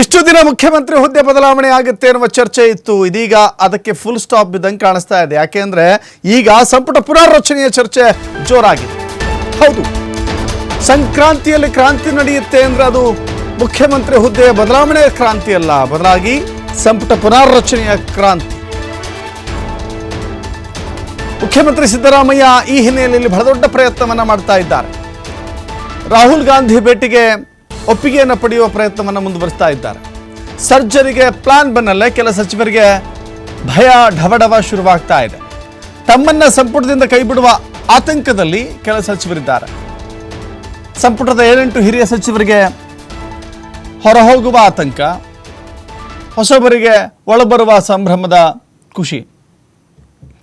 ಇಷ್ಟು ದಿನ ಮುಖ್ಯಮಂತ್ರಿ ಹುದ್ದೆ ಬದಲಾವಣೆ ಆಗುತ್ತೆ ಎನ್ನುವ ಚರ್ಚೆ ಇತ್ತು. ಇದೀಗ ಅದಕ್ಕೆ ಫುಲ್ ಸ್ಟಾಪ್ ಬಿದ್ದಂಗೆ ಕಾಣಿಸ್ತಾ ಇದೆ. ಯಾಕೆಂದ್ರೆ ಈಗ ಸಂಪುಟ ಪುನರ್ರಚನೆಯ ಚರ್ಚೆ ಜೋರಾಗಿದೆ. ಹೌದು. ಸಂಕ್ರಾಂತಿಯಲ್ಲಿ ಕ್ರಾಂತಿ ನಡೆಯುತ್ತೆ ಅಂದ್ರೆ ಅದು ಮುಖ್ಯಮಂತ್ರಿ ಹುದ್ದೆಯ ಬದಲಾವಣೆಯ ಕ್ರಾಂತಿ ಅಲ್ಲ. ಬದಲಾಗಿ ಸಂಪುಟ ಪುನರ್ರಚನೆಯ ಕ್ರಾಂತಿ. ಮುಖ್ಯಮಂತ್ರಿ ಸಿದ್ದರಾಮಯ್ಯ ಈ ಹಿನ್ನೆಲೆಯಲ್ಲಿ ಬಹಳ ದೊಡ್ಡ ಪ್ರಯತ್ನವನ್ನ ಮಾಡ್ತಾ ಇದ್ದಾರೆ. ರಾಹುಲ್ ಗಾಂಧಿ ಭೇಟಿಗೆ ಒಪ್ಪಿಗೆಯನ್ನು ಪಡೆಯುವ ಪ್ರಯತ್ನವನ್ನು ಮುಂದುವರಿಸ್ತಾ ಇದ್ದಾರೆ. ಸರ್ಜರಿಗೆ ಪ್ಲಾನ್ ಬಂದಲ್ಲೇ ಕೆಲ ಸಚಿವರಿಗೆ ಭಯ ಢವಢವ ಶುರುವಾಗ್ತಾ ಇದೆ. ತಮ್ಮನ್ನ ಸಂಪುಟದಿಂದ ಕೈಬಿಡುವ ಆತಂಕದಲ್ಲಿ ಕೆಲ ಸಚಿವರಿದ್ದಾರೆ. ಸಂಪುಟದ ಏಳೆಂಟು ಹಿರಿಯ ಸಚಿವರಿಗೆ ಹೊರಹೋಗುವ ಆತಂಕ, ಹೊಸಬರಿಗೆ ಒಳಬರುವ ಸಂಭ್ರಮದ ಖುಷಿ.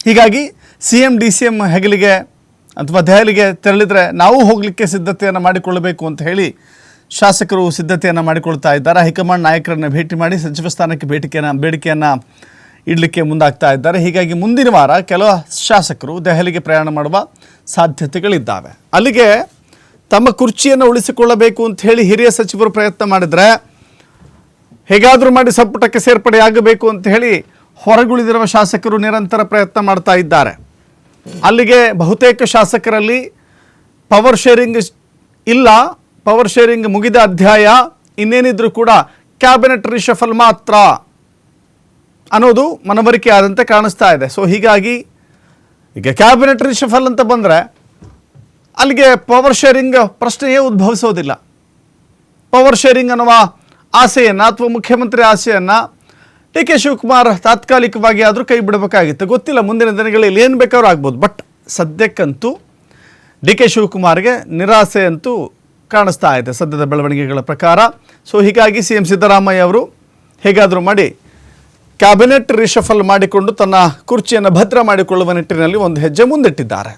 ಹೀಗಾಗಿ C M D C M ಹೆಗಲಿಗೆ ಅಥವಾ ದೆಹಲಿಗೆ ತೆರಳಿದರೆ ನಾವು ಹೋಗಲಿಕ್ಕೆ ಸಿದ್ಧತೆಯನ್ನು ಮಾಡಿಕೊಳ್ಳಬೇಕು ಅಂತ ಹೇಳಿ ಶಾಸಕರು ಸಿದ್ಧತೆಯನ್ನು ಮಾಡಿಕೊಳ್ತಾ ಇದ್ದಾರೆ. ಹೈಕಮಾಂಡ್ ನಾಯಕರನ್ನು ಭೇಟಿ ಮಾಡಿ ಸಚಿವ ಸ್ಥಾನಕ್ಕೆ ಬೇಡಿಕೆಯನ್ನು ಬೇಡಿಕೆಯನ್ನು ಇಡಲಿಕ್ಕೆ ಮುಂದಾಗ್ತಾ ಇದ್ದಾರೆ. ಹೀಗಾಗಿ ಮುಂದಿನ ವಾರ ಕೆಲವು ಶಾಸಕರು ದೆಹಲಿಗೆ ಪ್ರಯಾಣ ಮಾಡುವ ಸಾಧ್ಯತೆಗಳಿದ್ದಾವೆ. ಅಲ್ಲಿಗೆ ತಮ್ಮ ಕುರ್ಚಿಯನ್ನು ಉಳಿಸಿಕೊಳ್ಳಬೇಕು ಅಂತ ಹೇಳಿ ಹಿರಿಯ ಸಚಿವರು ಪ್ರಯತ್ನ ಮಾಡಿದರೆ ಹೇಗಾದರೂ ಮಾಡಿ ಸಂಪುಟಕ್ಕೆ ಸೇರ್ಪಡೆಯಾಗಬೇಕು ಅಂತ ಹೇಳಿ ಹೊರಗುಳಿದಿರುವ ಶಾಸಕರು ನಿರಂತರ ಪ್ರಯತ್ನ ಮಾಡ್ತಾ ಇದ್ದಾರೆ. ಅಲ್ಲಿಗೆ ಬಹುತೇಕ ಶಾಸಕರಲ್ಲಿ ಪವರ್ ಶೇರಿಂಗ್ ಇಲ್ಲ. ಪವರ್ ಶೇರಿಂಗ್ ಮುಗಿದ ಅಧ್ಯಾಯ, ಇನ್ನೇನಿದ್ರೂ ಕೂಡ ಕ್ಯಾಬಿನೆಟ್ ರಿಶಫಲ್ ಮಾತ್ರ ಅನ್ನೋದು ಮನವರಿಕೆ ಆದಂತೆ ಕಾಣಿಸ್ತಾ ಇದೆ. ಸೊ ಹೀಗಾಗಿ ಈಗ ಕ್ಯಾಬಿನೆಟ್ ರಿಶಫಲ್ ಅಂತ ಬಂದರೆ ಅಲ್ಲಿಗೆ ಪವರ್ ಶೇರಿಂಗ್ ಪ್ರಶ್ನೆಯೇ ಉದ್ಭವಿಸೋದಿಲ್ಲ. ಪವರ್ ಶೇರಿಂಗ್ ಅನ್ನುವ ಆಸೆಯನ್ನು ಅಥವಾ ಮುಖ್ಯಮಂತ್ರಿ ಆಸೆಯನ್ನು ಡಿ ಕೆ ಶಿವಕುಮಾರ್ ತಾತ್ಕಾಲಿಕವಾಗಿ ಆದರೂ ಕೈ ಬಿಡಬೇಕಾಗಿತ್ತು. ಗೊತ್ತಿಲ್ಲ, ಮುಂದಿನ ದಿನಗಳಲ್ಲಿ ಏನು ಬೇಕಾದ್ರೂ ಆಗ್ಬೋದು. ಬಟ್ ಸದ್ಯಕ್ಕಂತೂ ಡಿ ಕೆ ಶಿವಕುಮಾರ್ಗೆ ನಿರಾಸೆ ಅಂತೂ ಕಾಣಿಸ್ತಾ ಇದೆ ಸದ್ಯದ ಬೆಳವಣಿಗೆಗಳ ಪ್ರಕಾರ. ಸೊ ಹೀಗಾಗಿ ಸಿ ಎಂ ಸಿದ್ದರಾಮಯ್ಯ ಅವರು ಹೇಗಾದರೂ ಮಾಡಿ ಕ್ಯಾಬಿನೆಟ್ ರಿಷಫಲ್ ಮಾಡಿಕೊಂಡು ತನ್ನ ಕುರ್ಚಿಯನ್ನು ಭದ್ರ ಮಾಡಿಕೊಳ್ಳುವ ನಿಟ್ಟಿನಲ್ಲಿ ಒಂದು ಹೆಜ್ಜೆ ಮುಂದಿಟ್ಟಿದ್ದಾರೆ.